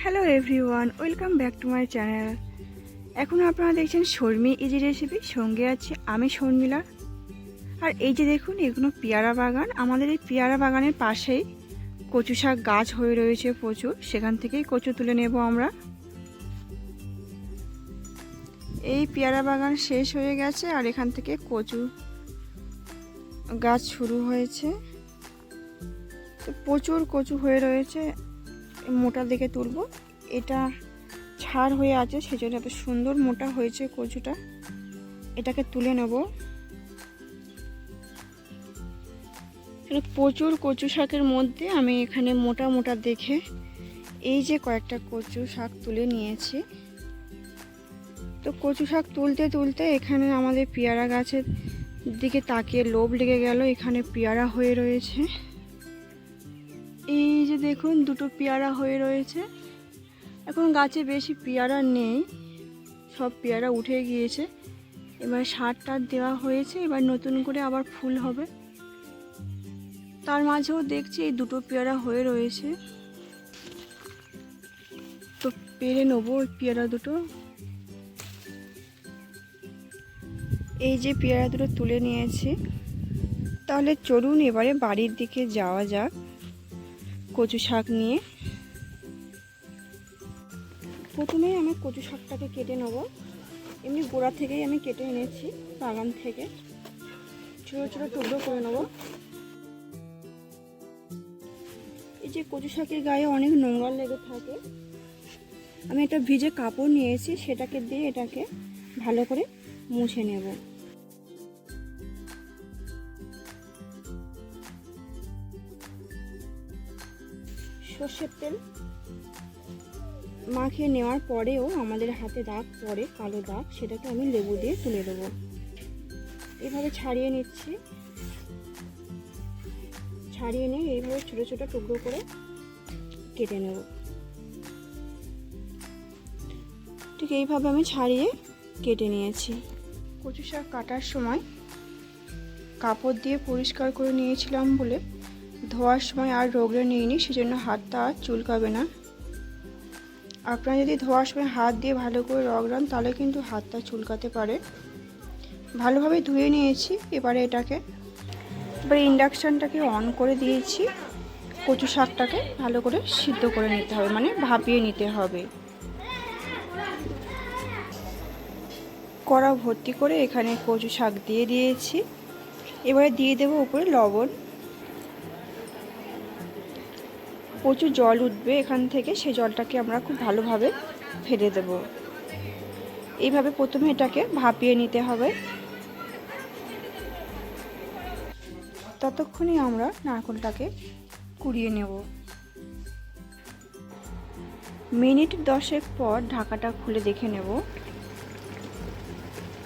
Hello everyone welcome back to my channel এখন আপনারা দেখছেন শর্মি ইজি রেসিপি সঙ্গে আছে আমি শর্মিলা। আর এই যে দেখুন, এগুলো পেয়ারা বাগান। আমাদের এই পেয়ারা বাগানের পাশেই কচু শাক গাছ হয়ে রয়েছে প্রচুর। সেখান থেকেই কচু তুলে নেব আমরা। এই পেয়ারা বাগান শেষ হয়ে গেছে আর এখান থেকে কচু গাছ শুরু হয়েছে। প্রচুর কচু হয়ে রয়েছে। মোটা দেখে তুলবো। এটা ছাড় হয়ে আছে, সেজন্য এত সুন্দর মোটা হয়েছে কচুটা। এটাকে তুলে নেব। প্রচুর কচু শাকের মধ্যে আমি এখানে মোটা মোটা দেখে এই যে কয়েকটা কচু শাক তুলে নিয়েছি। তো কচু শাক তুলতে তুলতে এখানে আমাদের পেয়ারা গাছের দিকে তাকিয়ে লোভ লেগে গেল। এখানে পেয়ারা হয়ে রয়েছে। এই যে দেখুন, দুটো পেয়ারা হয়ে রয়েছে। এখন গাছে বেশি পেয়ারা নেই, সব পেয়ারা উঠে গিয়েছে। এবার সার টার দেওয়া হয়েছে, এবার নতুন করে আবার ফুল হবে। তার মাঝেও দেখছি এই দুটো পেয়ারা হয়ে রয়েছে। তো পেরে নেব ওই পেয়ারা দুটো। এই যে পেয়ারা দুটো তুলে নিয়েছি। তাহলে চলুন এবারে বাড়ির দিকে যাওয়া যাক। কচু শাক নিয়ে। প্রথমেই আমি কচু শাকটাকে কেটে নেব। এমনি গোড়া থেকেই আমি কেটে এনেছি, বাগান থেকে। ছোটো ছোটো টুকরো করে নেব। এই যে কচু শাকের গায়ে অনেক নোংরা লেগে থাকে। আমি একটা ভিজে কাপড় নিয়েছি, সেটাকে দিয়ে এটাকে ভালো করে মুছে নেব। সর্ষের তেল মাখিয়ে নেওয়ার পরেও আমাদের হাতে দাগ পরে কালো দাগ, সেটাকে আমি লেবু দিয়ে তুলে দেবো। এভাবে ছাড়িয়ে নিচ্ছি। ছাড়িয়ে নিয়ে এইভাবে ছোটো ছোটো টুকরো করে কেটে নেব। ঠিক এইভাবে আমি ছাড়িয়ে কেটে নিয়েছি। কচু শাক কাটার সময় কাপড় দিয়ে পরিষ্কার করে নিয়েছিলাম বলে ধোয়ার সময় আর রোগড়ে নিইনি, সেজন্য হাতটা আর চুলকাবে না। আপনারা যদি ধোয়ার সময় হাত দিয়ে ভালো করে রগড়ান তাহলে কিন্তু হাতটা চুলকাতে পারে। ভালোভাবে ধুয়ে নিয়েছি, এবারে এটাকে। এবারে ইন্ডাকশানটাকে অন করে দিয়েছি, কচু শাকটাকে ভালো করে সিদ্ধ করে নিতে হবে মানে ভাপিয়ে নিতে হবে। কড়া ভর্তি করে এখানে কচু শাক দিয়ে দিয়েছি। এবারে দিয়ে দেবো উপরে লবণ। প্রচুর জল উঠবে এখান থেকে, সেই জলটাকে আমরা খুব ভালোভাবে ফেলে দেব। এইভাবে প্রথমে এটাকে ভাপিয়ে নিতে হবে। ততক্ষণে আমরা নারকলটাকে কুড়িয়ে নেব। মিনিট দশেক পর ঢাকাটা খুলে দেখে নেব।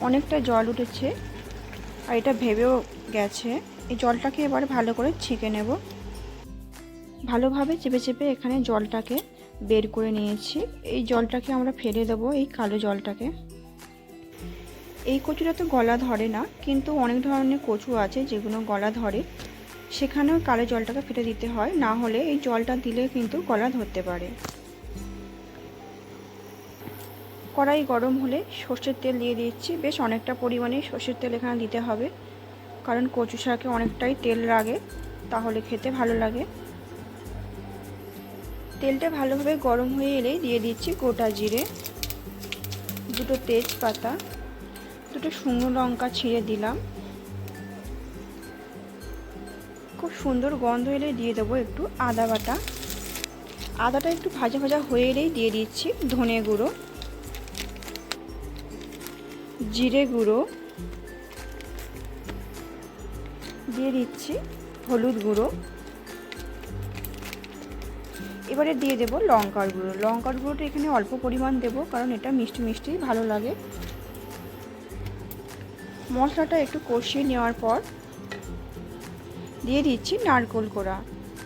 অনেকটা জল উঠেছে আর এটা ভেবেও গেছে। এই জলটাকে এবার ভালো করে ছেঁকে নেব। ভালোভাবে চেপে চেপে এখানে জলটাকে বের করে নিয়েছি। এই জলটাকে আমরা ফেলে দেবো, এই কালো জলটাকে। এই কচুটা তো গলা ধরে না, কিন্তু অনেক ধরনের কচু আছে যেগুলো গলা ধরে। সেখানেও কালো জলটাকে ফেলে দিতে হয়, না হলে এই জলটা দিলে কিন্তু গলা ধরতে পারে। কড়াই গরম হলে সর্ষের তেল দিয়ে দিচ্ছি। বেশ অনেকটা পরিমাণে সর্ষের তেল এখানে দিতে হবে, কারণ কচু শাকে অনেকটাই তেল লাগে, তাহলে খেতে ভালো লাগে। তেলটা ভালোভাবে গরম হয়ে এলেই দিয়ে দিচ্ছি গোটা জিরে, দুটো তেজপাতা, দুটো শুকনো লঙ্কা ছিঁড়ে দিলাম। খুব সুন্দর গন্ধ এলে দিয়ে দেবো একটু আদা বাটা। আদাটা একটু ভাজা ভাজা হয়ে এলেই দিয়ে দিচ্ছি ধনে গুঁড়ো, জিরে গুঁড়ো, দিয়ে দিচ্ছি হলুদ গুঁড়ো। এবারে দিয়ে দেবো লঙ্কার গুঁড়ো। লঙ্কার গুঁড়োটা এখানে অল্প পরিমাণ দেব, কারণ এটা মিষ্টি মিষ্টি ভালো লাগে। মশলাটা একটু কষিয়ে নেওয়ার পর দিয়ে দিচ্ছি নারকোল কোড়া।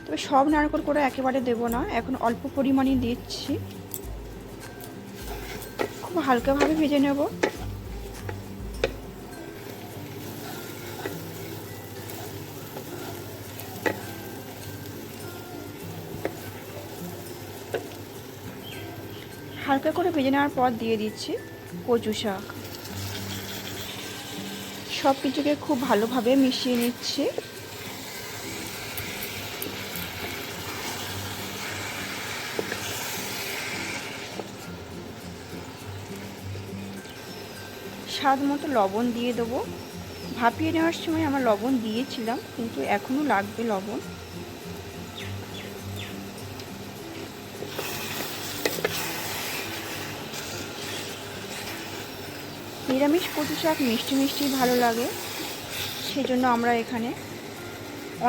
তবে সব নারকোল কোড়া একেবারে দেব না, এখন অল্প পরিমাণে দিচ্ছি। খুব হালকাভাবে ভেজে নেব। হালকা করে ভেজে নেওয়ার পর দিয়ে দিচ্ছি কচু শাক। সব কিছুকে খুব ভালোভাবে মিশিয়ে নিচ্ছি। স্বাদ মতো লবণ দিয়ে দেবো। ভাপিয়ে নেওয়ার সময় আমার লবণ দিয়েছিলাম, কিন্তু এখনও লাগবে লবণ। নিরামিষ কচু শাক মিষ্টি মিষ্টি ভালো লাগে। সেজন্য আমরা এখানে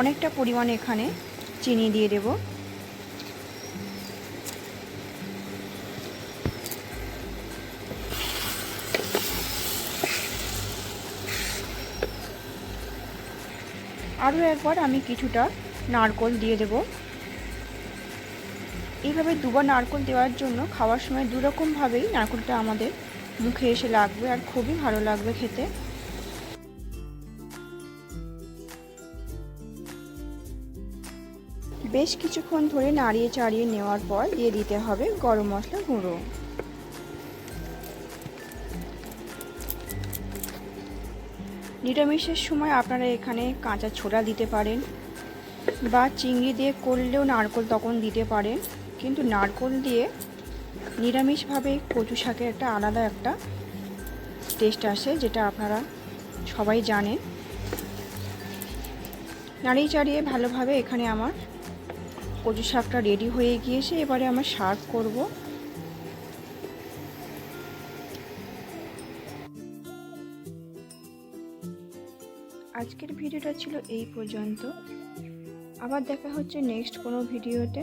অনেকটা পরিমাণ এখানে চিনি দিয়ে দেব। আরও একবার আমি কিছুটা নারকল দিয়ে দেব। এইভাবে দুবার নারকল দেওয়ার জন্য খাওয়ার সময় দুরকমভাবেই নারকলটা আমাদের মুখে এসে লাগবে আর খুবই ভালো লাগবে খেতে। বেশ কিছুক্ষণ ধরে নাড়িয়ে চাড়িয়ে নেওয়ার পর দিয়ে দিতে হবে গরম মশলা গুঁড়ো। নিরামিষের সময় আপনারা এখানে কাঁচা ছোলা দিতে পারেন বা চিংড়ি দিয়ে করলেও নারকল তখন দিতে পারেন, কিন্তু নারকল দিয়ে নিরামিষভাবে কচু শাকের একটা আলাদা একটা টেস্ট আসে, যেটা আপনারা সবাই জানেন নাড়িয়ে চাড়িয়ে ভালোভাবে এখানে আমার কচু শাকটা রেডি হয়ে গিয়েছে। এবারে আমার সার্ভ করব। আজকের ভিডিওটা ছিল এই পর্যন্ত। আবার দেখা হচ্ছে নেক্সট কোনো ভিডিওতে